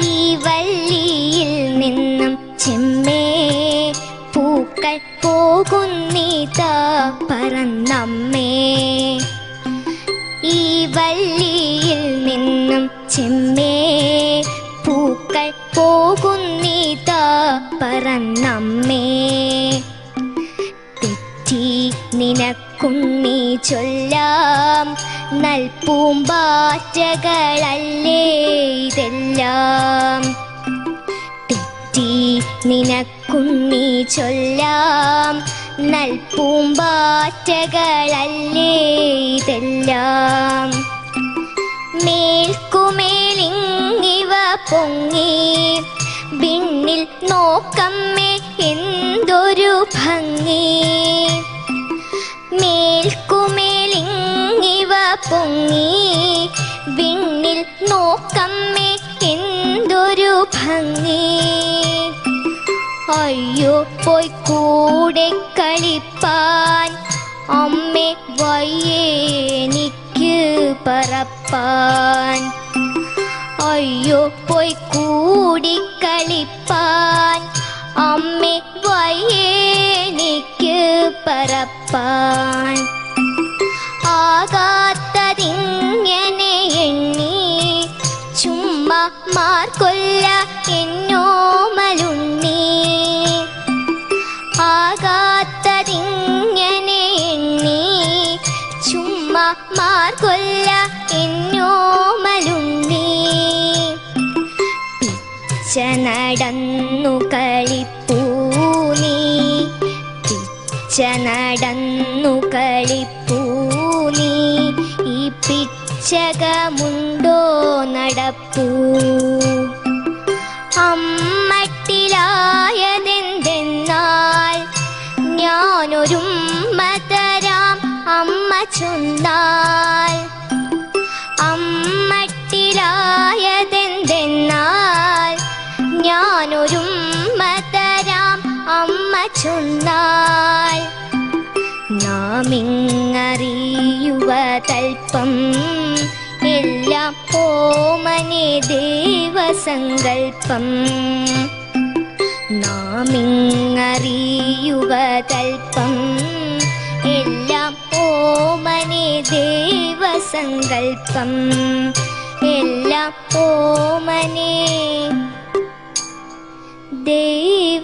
വള്ളിയിൽ നിന്നും ചെമ്മേ പൂക്കൾ പോകുന്നീതാ പറന്നമ്മേ. ഈ വള്ളിയിൽ നിന്നും ചെമ്മേ പൂക്കൾ പോകുന്നീതാ പറന്നമ്മേ. തെറ്റി നിനക്കുണ്ണി ചൊല്ലാം. നൽപൂമ്പാറ്റകളല്ലേ ഇതെല്ലാം? തെറ്റി നിനക്കുണ്ണി ചൊല്ലാം. നൽപൂമ്പാറ്റകളല്ലേ ഇതെല്ലാം? മേൽക്കുമേലിങ്ങിവ പൊങ്ങി. വിണ്ണിൽ നോക്കമ്മേ എന്തൊരു ഭംഗി. പൊങ്ങി വിണ്ണിൽ നോക്കമ്മേ എന്തൊരു ഭംഗി. അയ്യോ പോയി കൂടെ കളിപ്പാൻ അമ്മേ വയ്യേനിക്ക് പറപ്പാൻ. അയ്യോ പോയി കൂടി കളിപ്പാൻ അമ്മേ വയ്യേനിക്ക് പറപ്പാൻ. ആകാത്തതിങ്ങനെ മാർക്കൊല്ല എന്നോമലുണ്ണി. ആകാത്തതിങ്ങനെ എണ്ണി. ചുമ്മാ മാർക്കൊല്ല എന്നോമലുണ്ണി. പിച്ച നടന്നു കളിപ്പൂനി പിച്ച നടന്നു കളിപ്പൂ ഈ ഈ പിച്ചകമുണ്ടോ നടപ്പൂ? അമ്മട്ടിലായതെന്തെന്നാൽ ഞാനൊരു മതരാം അമ്മ ചൊന്നാൽ. അമ്മട്ടിലായതെന്തെന്നാൽ ഞാനൊരുമ്മ മതരാം അമ്മ ചൊന്നാൽ. നാമിങ്ങറിയുവ തൽപ്പം എല്ലാം ഓമനെ ദേവസങ്കൽപ്പം. നാമിങ്ങറിയുവ തൽപ്പം എല്ലാം ഓമനെ ദേവസങ്കൽപ്പം. എല്ലാം ഓമനെ ദേവസങ്കൽപ്പം.